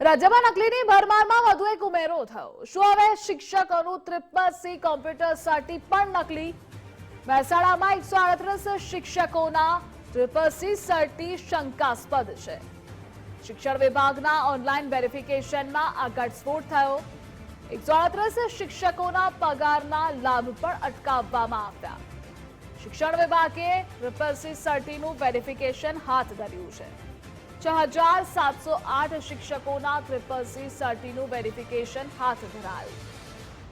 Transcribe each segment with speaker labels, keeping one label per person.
Speaker 1: રાજ્યમાં નકલીની ભરમારમાં વધુ એક ઉમેરો થયો. શું હવે શિક્ષકોનું ત્રિપલ સી કોમ્પ્યુટર સર્ટી પણ નકલી? મહેસાણામાં એકસો આડત્રીસ શિક્ષકોના ટ્રિપલ સી સર્ટી શંકાસ્પદ છે. શિક્ષણ વિભાગના ઓનલાઈન વેરિફિકેશનમાં આ ઘટસ્ફોટ થયો. એકસો આડત્રીસ શિક્ષકોના પગારના લાભ પણ અટકાવવામાં આવ્યા. શિક્ષણ વિભાગે ટ્રિપલ સી સર્ટીનું વેરિફિકેશન હાથ ધર્યું છે. છ હજાર સાતસો આઠ શિક્ષકોના ત્રિપલ સી સર્ટીનું વેરિફિકેશન હાથ ધરાયું.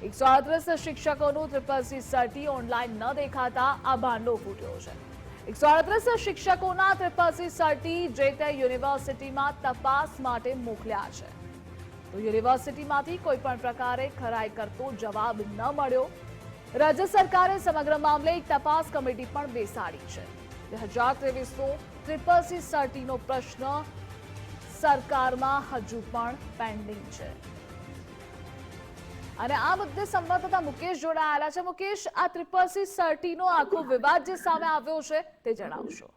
Speaker 1: એકસો અડત્રીસ શિક્ષકોનું ત્રિપલ સી સર્ટી ઓનલાઈન ન દેખાતા આ ભાંડો ફૂટ્યો છે. એકસો અડત્રીસ શિક્ષકોના ત્રિપલ સી સર્ટી જે તે યુનિવર્સિટીમાં તપાસ માટે મોકલ્યા છે. તો યુનિવર્સિટીમાંથી કોઈ પણ પ્રકારે ખરાઈ કરતો જવાબ ન મળ્યો. રાજ્ય સરકારે સમગ્ર મામલે એક તપાસ કમિટી પણ બેસાડી છે. બે હજાર ત્રેવીસનો ટ્રિપલ સી સર્ટીનો પ્રશ્ન સરકારમાં હજુ પણ પેન્ડિંગ છે. અને આ મુદ્દે સંવાદદાતા મુકેશ જોડાયેલા છે. મુકેશ, આ ત્રિપલ સી સર્ટીનો આખો વિવાદ જે સામે આવ્યો છે તે જણાવશો.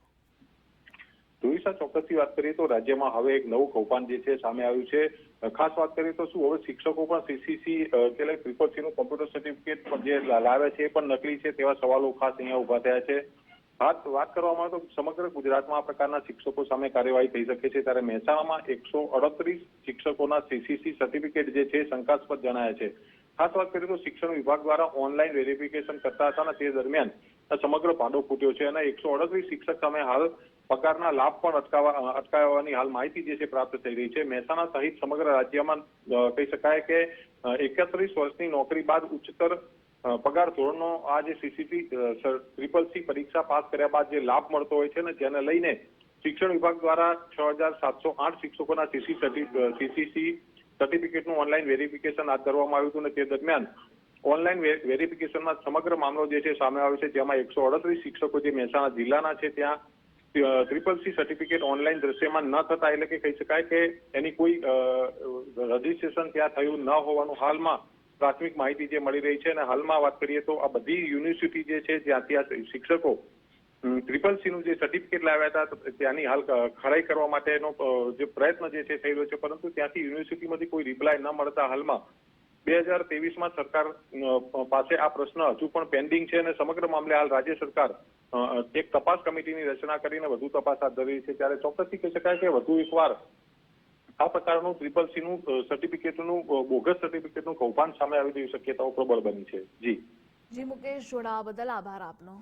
Speaker 2: ધ્રુવિસા ચોક્કસથી વાત કરીએ તો રાજ્યમાં હવે એક નવું કૌભાંડ જે છે સામે આવ્યું છે. ખાસ વાત કરીએ તો શું, હવે શિક્ષકો પણ સીસીસી એટલે ટ્રિપલ સીનું કોમ્પ્યુટર સર્ટિફિકેટ પણ જે લાવે છે એ પણ નકલી છે તેવા સવાલો ખાસ અહીંયા ઊભા થયા છે. વાત વાત કરવામાં તો સમગ્ર ગુજરાતમાં આ પ્રકારના શિક્ષકો સામે કાર્યવાહી થઈ શકે છે. ત્યારે મહેસાણામાં એકસો અડત્રીસ શિક્ષકોના સીસીસી સર્ટિફિકેટ જે છે, શંકાસ્પદ જણાયા છે. ખાસ વાત કરીએ તો શિક્ષણ વિભાગ દ્વારા ઓનલાઈન વેરિફિકેશન કરતા હતા અને તે દરમિયાન સમગ્ર ભાંડો ફૂટ્યો છે અને એકસો અડત્રીસ શિક્ષક સામે હાલ પગારના લાભ પણ અટકાવવા, અટકાવવાની હાલ માહિતી જે છે પ્રાપ્ત થઈ રહી છે. મહેસાણા સહિત સમગ્ર રાજ્યમાં કહી શકાય કે એકત્રીસ વર્ષની નોકરી બાદ ઉચ્ચતર પગાર ધોરણનો આ જે સીસીપી ટ્રિપલ સી પરીક્ષા પાસ કર્યા બાદ જે લાભ મળતો હોય છે ને, જેને લઈને શિક્ષણ વિભાગ દ્વારા છ હજાર સાતસો આઠ શિક્ષકોના C C C C C સર્ટિફિકેટનું online verification હાથ ધરવામાં આવ્યું હતું અને તે દરમિયાન ઓનલાઈન વેરિફિકેશનમાં સમગ્ર મામલો જે છે સામે આવ્યો છે, જેમાં એકસો અડત્રીસ શિક્ષકો જે મહેસાણા જિલ્લાના છે, ત્યાં ટ્રિપલ સી સર્ટિફિકેટ ઓનલાઈન દ્રશ્યમાં ન થતા, એટલે કે કહી શકાય કે એની કોઈ રજીસ્ટ્રેશન ત્યાં થયું ન હોવાનું હાલમાં પ્રાથમિક માહિતી જે મળી રહી છે અને હાલમાં વાત કરીએ તો આ બધી યુનિવર્સિટી જે છે જ્યાંથી આ શિક્ષકો ટ્રિપલ સી નું જે સર્ટિફિકેટ લાવ્યા હતા ત્યાંની હાલ ખરાઈ કરવા માટેનો જે પ્રયત્ન જે છે, થઈ રહ્યો છે, પરંતુ ત્યાંથી યુનિવર્સિટીમાંથી કોઈ રિપ્લાય ન મળતા હાલમાં બે હજાર તેવીસમાં સરકાર પાસે આ પ્રશ્ન હજુ પણ પેન્ડિંગ છે અને સમગ્ર મામલે હાલ રાજ્ય સરકાર એક તપાસ કમિટીની રચના કરીને વધુ તપાસ હાથ ધરી છે. ત્યારે ચોક્કસથી કહી શકાય કે વધુ એકવાર આ પ્રકારનું ટ્રિપલ સી નું સર્ટિફિકેટનું બોગસ સર્ટિફિકેટનું કૌભાંડ સામે આવી તેવી શક્યતાઓ પ્રબળ બની છે. જી.
Speaker 1: જી, મુકેશ જોડાવા બદલ આભાર આપનો.